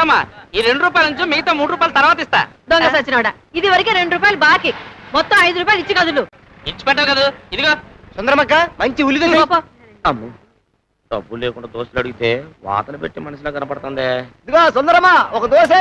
సుందరమ్మ ఈ రెండు రూపాయల నుంచి మిగతా మూడు రూపాయలు తర్వాత ఇస్తా. దొంగ సచ్చినోడా. ఇది వరకే రెండు రూపాయలు బాకీ. మొత్తం ఐదు రూపాయలు ఇచ్చి కదులు. ఇచ్చి పెట్టావు కదా? ఇదిగో. సుందరమక్క మంచి ఉల్లి. అమ్ము. డబ్బులు లేకుండా దోశలు అడిగితే వాతలు పెట్టి మనిషిలా కనపడుతుంది. ఇదిగో సుందరమా ఒక దోశ.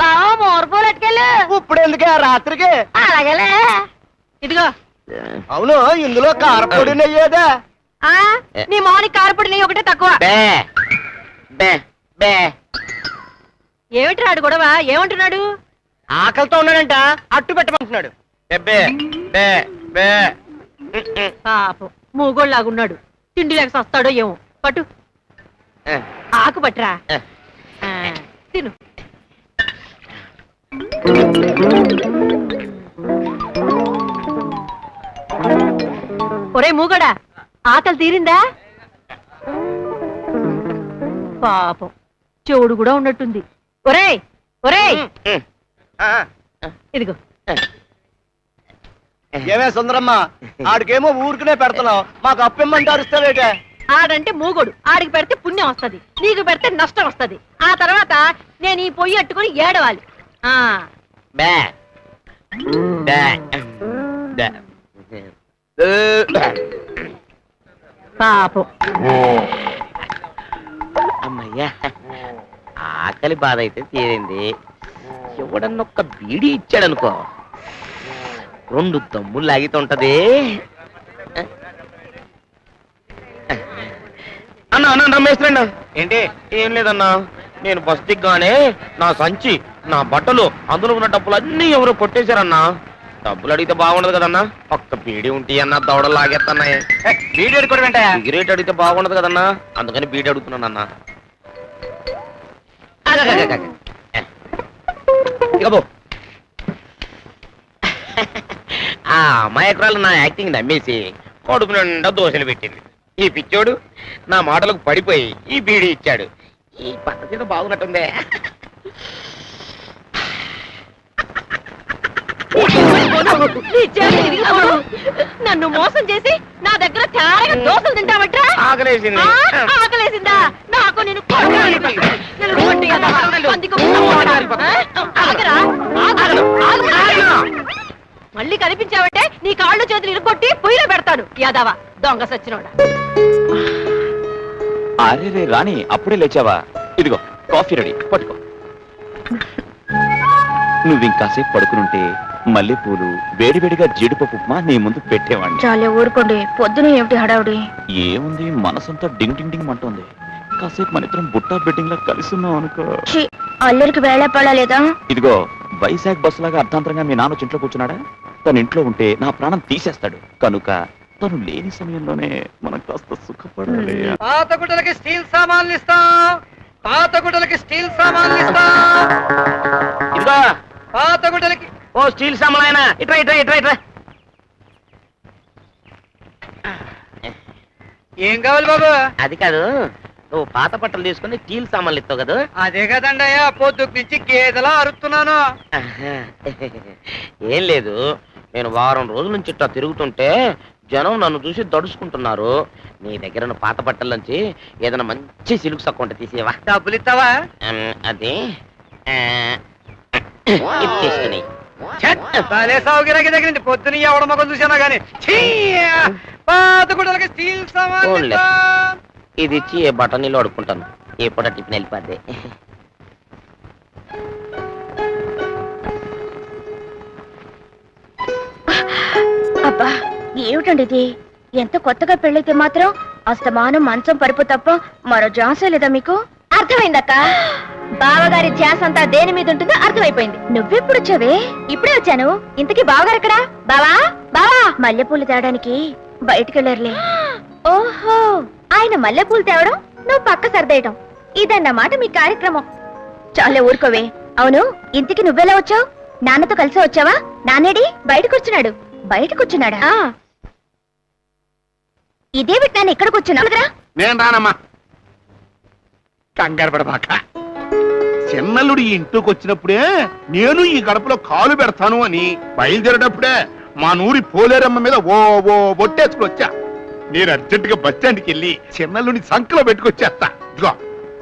బావా మోర్పోలు అట్టుకెళ్ళు ఇప్పుడు ఎందుకే రాత్రికి? అలాగేలే. ఇదిగో. అవును ఇందులో కారపొడి నెయ్యేదా. ఆ? నీ మౌని కారపొడి నెయ్యి ఒకటే తక్కువ. బే. బే. బే. రాడు గొడవ? ఏమంటున్నాడు? ఆకలితో ఉన్నాడంట. అట్టు పెట్టమంటున్నాడు. బే బే బే. పాపం. మూగోళ్ళలాగున్నాడు. తిండి లేక వస్తాడో ఏమో. పట్టు. ఆకు పట్రా ఆ, తిను. ఒరే మూగడా ఆకలి తీరిందా? పాపం. చెవుడు కూడా ఉన్నట్టుంది. ఒరేయ్ ఒరేయ్. ఇదిగో. ఏమే సుందరమ్మ ఆడికేమో ఊరికనే పెడుతున్నావు. మాకు అప్పిమ్మంటే అరుస్తావేటే ఆడంటే మూగోడు ఆడికి పెడితే పుణ్యం వస్తది నీకు పెడితే నష్టం వస్తది. ఆ తర్వాత నేను ఈ పొయ్యి అట్టుకొని ఏడవాలి. పాపం. అమ్మయ్యా. ఆకలి బాధ అయితే తీరింది. ఎవడన్నొక్క బీడి ఇచ్చాడనుకో. రెండు దమ్ములు లాగితుంటది. అన్నా అన్న రమేశ్వరన్న ఏంటి? ఏం లేదన్నా. నేను బస్ దిగ్గానే నా సంచి నా బట్టలు అందులో ఉన్న డబ్బులు అన్నీ ఎవరో కొట్టేశారన్నా. డబ్బులు అడిగితే బాగుండదు కదన్నా. ఒక్క బీడి ఉంటే అన్న దవడలు లాగేస్తున్నాయి వెంటయా సిగరెట్ అడిగితే బాగుండదు కదన్నా. అందుకని బీడి అడుగుతున్నాను అన్న ఆ అమాయకురాలు నా యాక్టింగ్ నమ్మేసి కడుపు నిండా దోశలు పెట్టింది. ఈ పిచ్చోడు నా మాటలకు పడిపోయి ఈ బీడీ ఇచ్చాడు. ఈ పద్ధతి బాగున్నట్టుందే. నన్ను మోసం చేసి నా దగ్గర తేరగా దోశలు తింటావట్రా? ఆకలేసిందా. నాకు నేను. మళ్ళీ కనిపించావంటే నీ కాళ్ళు చేతులు ఇరుకొట్టి పొయ్యిలో పెడతాను యాదవ. దొంగ సచ్చినోడా. అరే రే రాణి అప్పుడే లేచావా? ఇదిగో కాఫీ రెడీ. పట్టుకో. నువ్వు ఇంకాసేపు పడుకునుంటే మల్లెపూలు వేడివేడిగా జీడిపప్పు ఉప్మా నీ ముందు పెట్టేవాడిని చాలే ఊరుకోండి పొద్దున ఏమిటి హడావుడి? ఏముంది మనసంతా డింగ్ డింగ్ డింగ్ అంటోంది. కాసేపు మన ఇద్దరం బుట్టా బెట్టింగ్ లా కలిసిన్నాం అనుకో. ఛీ, అల్లరికి వేళ పడలేదా? ఇదిగో వైజాగ్ బస్సు లాగా అర్ధాంతరంగా మీ నాన్న ఇంట్లో కూర్చున్నాడా? తన ఇంట్లో ఉంటే నా ప్రాణం తీసేస్తాడు. కనుక తను లేని సమయంలోనే మనం కాస్త సుఖపడాలి. పాత గుడ్డలకి స్టీల్ సామాన్లు ఇస్తాం. పాత గుడ్డలకి స్టీల్ సామాన్లు ఇస్తాం. ఇదిగో. పాత గుడ్డలకి ఓ స్టీల్ సామాన్ ఆయన. ఇట్రా ఇట్రా ఇట్రా ఇట్రా. ఏం కావాలి బాబు? అది కాదు. నువ్వు పాత బట్టలు తీసుకుని స్టీల్ సామాన్లు ఇస్తావు కదా? అదే కదండి అయ్యా పొద్దుకు నుంచి గేదెలా అరుస్తున్నాను. ఆహా. ఏం లేదు నేను వారం రోజుల నుంచి ఇట్లా తిరుగుతుంటే జనం నన్ను చూసి దడుచుకుంటున్నారు నీ దగ్గర ఉన్న పాత బట్టల నుంచి ఏదైనా మంచి సిలుకు సక్కు ఉంటే తీసేవా డబ్బులు ఇస్తావా? అది ఆ, ఇది తీసుకుని. భలే సౌకర్యానికి దగ్గర నుంచి పొద్దున ఎవడ మొక్కలు చూసానో గానీ! పాత గుడ్డలకి స్టీల్. ఇస్తాం. ఇది ఇచ్చి ఏ బట్టనీళ్ళు అడుక్కుంటాను. ఏ పూట టిఫిన్ వెళ్ళిపోద్ది. అబ్బా ఏమిటండి ఇది? ఎంత కొత్తగా పెళ్ళైతే మాత్రం అస్తమానం మంచం పరుపు తప్ప మరో జాసే లేదా మీకు? అర్థమైందక్క. బావగారి ధ్యాస అంతా దేని మీద ఉంటుందో అర్థమైపోయింది. నువ్వెప్పుడు వచ్చావే? ఇప్పుడే వచ్చాను. ఇంతకీ బావగారు ఎక్కడా? బావా? బావా? మల్లెపూలు తేవడానికి బయటికెళ్ళారులే. ఓహో! ఆయన మల్లెపూలు తేవడం నువ్వు పక్క సర్దేయటం. ఇదన్నమాట మీ కార్యక్రమం. చాలే ఊరుకోవే. అవును ఇంటికి నువ్వెలా వచ్చావు? నాన్నతో కలిసి వచ్చావా? నాన్నేడి? బయట కూర్చున్నాడు. బయట కూర్చున్నాడా? ఇదేమిటి నాన్న ఇక్కడ కూర్చున్నా నేను రానమ్మా. కంగారు పడబాక. చిన్నల్లుడు ఈ ఇంట్లోకి వచ్చినప్పుడే నేను ఈ గడపలో కాలు పెడతాను అని బయలుదేరేటప్పుడే మా నూరి పోలేరమ్మ మీద ఓ ఓ బొట్టేసుకుని వచ్చా. నేను అర్జెంటుగా బస్ స్టాండ్కి వెళ్ళి చిన్నల్లుని సంకలో పెట్టుకొచ్చేస్తా. ఇదిగో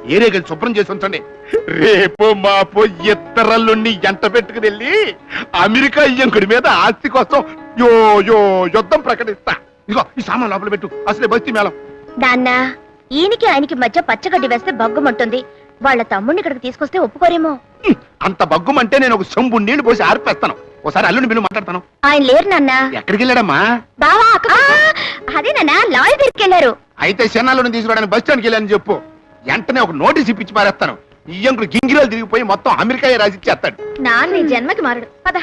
ఏరేగలు శుభ్రం చేసి ఉంచండి. రేపు మాపు ఇతరులుండి ఎంట పెట్టుకుని వెళ్ళి అమెరికా ఇయ్యంకుడి మీద ఆస్తి కోసం యో యో యుద్ధం ప్రకటిస్తా. ఇదిగో ఈ సామాన్ లోపల పెట్టు. అసలే బస్తీ మేళం. నాన్న ఈయనకి ఆయనకి మధ్య పచ్చగడ్డి వేస్తే బగ్గుమంటుంది వాళ్ళ తమ్ముడిని ఇక్కడికి తీసుకొస్తే ఒప్పుకోరేమో. అంత బగ్గుమంటే నేను ఒక చెంబు నీళ్ళు పోసి ఆర్పేస్తాను. ఒకసారి అల్లుని బిల్లు మాట్లాడతాను. ఆయన లేరు నాన్న. ఎక్కడికి వెళ్ళాడమ్మా బావా అక్క అదే నాన్న లాయర్ దగ్గరికి వెళ్ళారు. అయితే చెన్నాలను తీసుకురావడానికి బస్ స్టాండ్కి వెళ్ళాను చెప్పు. వెంటనే ఒక నోటీస్ ఇప్పించి పారేస్తాను. ఈ అంకులు గింగిరాలు తిరిగిపోయి మొత్తం అమెరికా రాసి ఇచ్చేస్తాడు నాన్న ఈ జన్మకి మారడు. పద.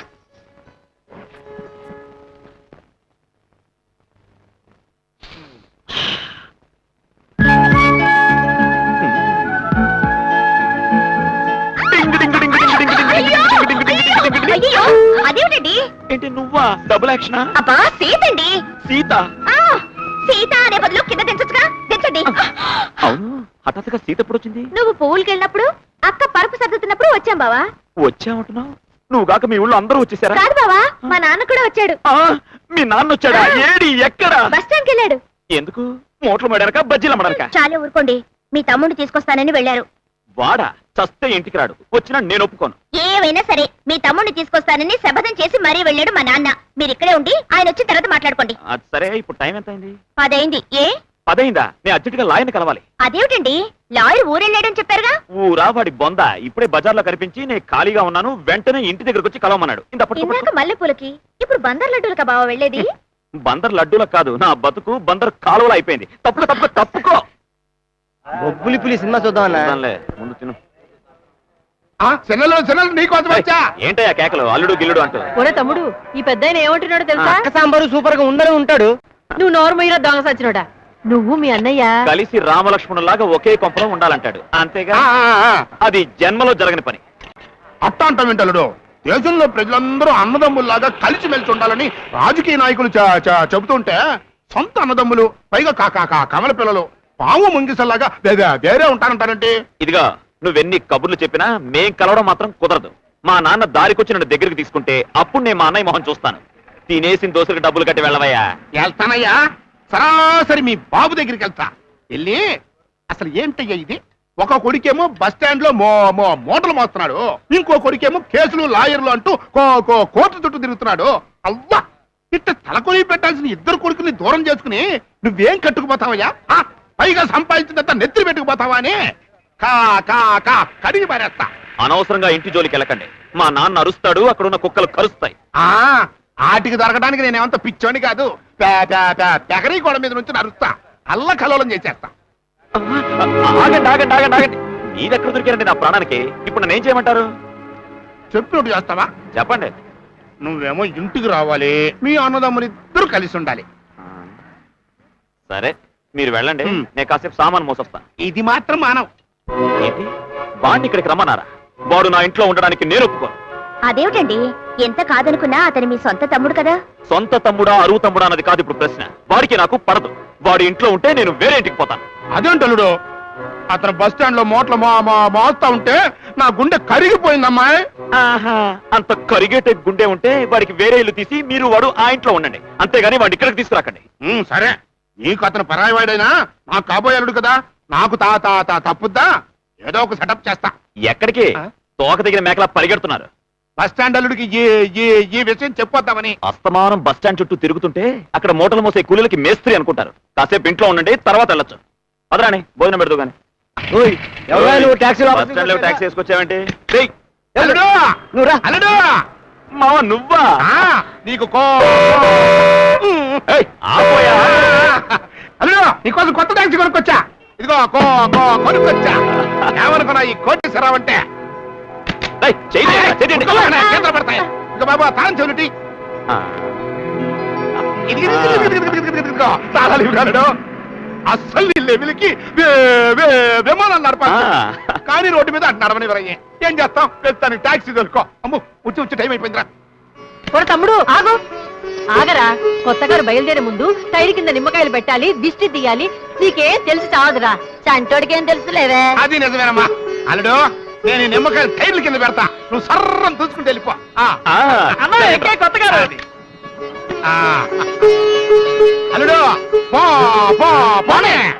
అయ్యో అదేమిటండి? ఏంటి నువ్వా? డబుల్ యాక్షనా అబ్బా సీతండి. సీత? ఆ, సీత అనే బదులు కింద దించొచ్చుగా దించండి అవును. హఠాత్తుగా సీత ఎప్పుడు వచ్చింది? నువ్వు పువ్వులకి వెళ్ళినప్పుడు అక్క పరుపు సర్దుతున్నప్పుడు వచ్చాం బావా. వచ్చామంటున్నావు? నువ్వు కాక మీ ఊళ్ళో అందరూ వచ్చేసారా? కాదు బావా మా నాన్న కూడా వచ్చాడు. ఆ, మీ నాన్న వచ్చాడా? ఏడి ఎక్కడ? బస్ స్టాండ్కి వెళ్ళాడు. ఎందుకు? మోట్లు మడనక? బజ్జీలు అమ్మడనక చాలే ఊరుకోండి. మీ తమ్ముడిని తీసుకొస్తానని వెళ్ళారు. వాడా? చస్తే ఇంటికి రాడు. వచ్చినా నేను ఒప్పుకోను. ఏమైనా సరే మీ తమ్ముడిని తీసుకొస్తానని శపథం చేసి మరీ వెళ్ళాడు మా నాన్న. మీరు ఇక్కడే ఉండి ఆయన వచ్చిన తర్వాత మాట్లాడుకోండి. అది సరే ఇప్పుడు టైం ఎంత అయింది పదైంది. ఏ? పదైందా? నేను అర్జెంటుగా లాయర్ని కలవాలి. అదేమిటండి? లాయర్ ఊరెళ్ళాడని చెప్పారుగా? ఊరా వాడి బొంద. ఇప్పుడే బజార్లో కనిపించి నేను ఖాళీగా ఉన్నాను వెంటనే ఇంటి దగ్గరకు వచ్చి కలవమన్నాడు. ఇందాక మల్లెపూలకి ఇప్పుడు బందర్ లడ్డూలకా బావ వెళ్ళేది? బందర్ లడ్డూలకు కాదు నా బతుకు బందర్ కాలువలో అయిపోయింది. తప్పుకో తప్పుకో తప్పుకో. బొబ్బులి పులి సినిమా చూద్దాం అన్న చూద్దాంలే, ముందు తిను. ఆ చెన్నెలు చెన్నెలు నీకోసం వచ్చా? ఏంటయ్యా కేకలు? అల్లుడు గిల్లుడు అంటూ. ఒరే తమ్ముడు ఈ పెద్ద ఏమంటున్నాడో తెలుసా? అక్క సాంబారు సూపర్గా ఉందని ఉంటాడు. నువ్వు నోరుమయ్యరా దొంగ సచ్చినోడా? నువ్వు మీ అన్నయ్య? కలిసి రామలక్ష్మణులాగా ఒకే కొంపలో ఉండాలంటాడు. అంతేగా. అది జన్మలో జరగని పని. అట్ట అంటాం వింటలుడు దేశంలో ప్రజలందరూ అన్నదమ్ముల్లాగా కలిసిమెలిసి ఉండాలని రాజకీయ నాయకులు చ- చ- చెబుతుంటే సొంత అన్నదమ్ములు పైగా కాకా కమల పిల్లలు పాము ముంగిసల్లాగా వేరే ఉంటారంటారంటే ఇదిగా నువ్వెన్ని కబుర్లు చెప్పినా మేం కలవడం మాత్రం కుదరదు. మా నాన్న దారికొచ్చి నన్ను దగ్గరికి తీసుకుంటే అప్పుడు నేను మా అన్నయ్య మొహం చూస్తాను. తినేసిన దోశలకు డబ్బులు కట్టి వెళ్ళవయ్యా. వెళ్తానయ్యా. సరాసరి మీ బాబు దగ్గరికి వెళ్తా. వెళ్ళి అసలు ఏంటయ్యా ఇది? ఒక కొడుకేమో బస్ స్టాండ్లో మూటలు మోస్తున్నాడు. ఇంకో కొడుకేమో కేసులు లాయర్లు అంటూ కో- కో- కోర్టు చుట్టూ తిరుగుతున్నాడు. అవ్వా ఇట్ట తలకొని పెట్టాల్సిన ఇద్దరు కొడుకుని దూరం చేసుకుని నువ్వేం కట్టుకుపోతావయ్యా? పైగా సంపాదించినంత నెత్తి పెట్టుకుపోతావా అని? కా కా కా కడిగి పారేస్తా. అనవసరంగా ఇంటి జోలికి వెళ్ళకండి. మా నాన్న అరుస్తాడు అక్కడ ఉన్న కుక్కలు కరుస్తాయి. ఆ ఆటికి దొరకడానికి నేనేమంత పిచ్చోని కాదు. పే- పే- పే- పెకరీ గోడ మీద నుంచి నరుస్తా అల్ల కలోలం చేసేస్తా. ఆగండి ఆగండి ఆగండి ఆగండి. దొరికారండి నా ప్రాణానికి? ఇప్పుడు నన్ను ఏం చేయమంటారు? చెప్పినట్టు చేస్తావా? చెప్పండి. నువ్వేమో ఇంటికి రావాలి. మీ అన్నదమ్ములు ఇద్దరు కలిసి ఉండాలి. సరే. మీరు వెళ్ళండి. నేను కాసేపు సామాన్ మోసొస్తాను. ఇది మాత్రం మానవ్. ఏంటి? వాడిని ఇక్కడికి రమ్మన్నారా? వాడు నా ఇంట్లో ఉండడానికి నేను ఒప్పుకోను. అదేమిటండి? ఎంత కాదనుకున్నా అతను మీ సొంత తమ్ముడు కదా? సొంత తమ్ముడా అరువు తమ్ముడా అన్నది కాదు ఇప్పుడు ప్రశ్న. వాడికి నాకు పడదు. వాడి ఇంట్లో ఉంటే నేను వేరే ఇంటికి పోతాను. అదేంటలుడు అతను బస్ స్టాండ్లో మోట్ల మో మో- మోస్తా ఉంటే నా గుండె కరిగిపోయిందమ్మాయి ఆహా అంత కరిగేటే గుండె ఉంటే వాడికి వేరే ఇల్లు తీసి మీరు వాడు ఆ ఇంట్లో ఉండండి. అంతేగాని వాడి ఇక్కడికి తీసుకురాకండి. సరే. నీకు అతను పరాయివాడైనా? నాకు కాబోయాడు కదా. నాకు తా తా తా తప్పుద్దా? ఏదో ఒక సెటప్ చేస్తా. ఎక్కడికి? ఆ? తోక దగ్గర మేకలా పరిగెడుతున్నారు. బస్ స్టాండ్ అల్లుడికి ఈ ఈ ఈ విషయం చెప్పొద్దామని. అస్తమానం బస్ స్టాండ్ చుట్టూ తిరుగుతుంటే అక్కడ మూటలు మోసే కూలీలకి మేస్త్రి అనుకుంటారు. కాసేపు ఇంట్లో ఉండండి తర్వాత వెళ్ళొచ్చు. అదరాని భోజనం పెడదు గాని ఎవరా నువ్వు ట్యాక్సీ బస్ స్టాండ్లో ట్యాక్సీ వేసుకొచ్చావేంటి? రేయ్, అల్లుడు! నువ్వు రా అల్లుడు! మావ నువ్వా? ఆ, నీకు కో అల్లుడు నీకోసం కొత్త ట్యాక్సీ కొనుక్కొచ్చా? ఇదిగో కో కో కొనుక్కొచ్చా. ఏమనుకున్నా ఈ కోటి సరావు అంటే పడతాయి. బాబా తాళం చెవులుటి. తాళాలు అస్సలు నీ లెవెల్కి వే- విమానాలు నడపాలి. కానీ రోడ్డు మీద అటు నడవనివ్వరయ్యే ఏం చేస్తాం? పెద్దాన్ని టాక్సీ దొరుకో అమ్ము వచ్చి వచ్చి టైం అయిపోయిందిరా. తమ్ముడు ఆగు. ఆగరా కొత్త గారు బయలుదేరే ముందు టైర్ కింద నిమ్మకాయలు పెట్టాలి దిష్టి తీయాలి. నీకేం తెలిసి చావదురా. చంటోడికేం తెలుసులేవే. అది నిజమేనమ్మా. అల్లుడు నేను ఈ నిమ్మకాయలు టైర్ల కింద పెడతా. నువ్వు సర్రం చూసుకుంటే వెళ్ళిపో. ఆ. ఆ, అమ్మా, ఎక్కే కొత్త గారు. అది. ఆ. అల్లుడు పో పో పోనే.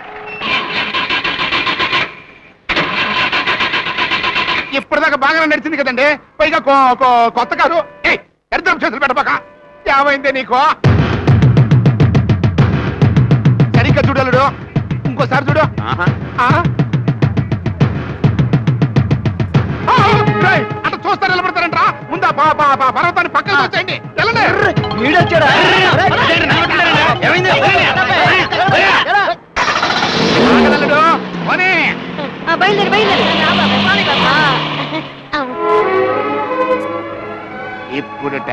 ఇప్పటిదాకా బాగానే నడిచింది కదండి. పైగా కొ- కొ- కొత్త కారు ఎర్రం చేతులు పెట్టబాక. ఏమైందే నీకు? సరిగ్గా చూడలుడు ఇంకోసారి చూడు. అట్లా చూస్తారు నిలబడతారంట్రా. ముందా పర్వతాన్ని పక్కన వచ్చేయండి వెళ్ళండి.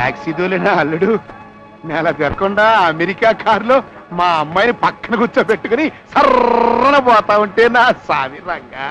టాక్సీ దోలిన అల్లుడు నెల తిరగకుండా అమెరికా కారులో మా అమ్మాయిని పక్కన కూర్చోబెట్టుకుని సర్రన పోతా ఉంటే నా సామి రంగా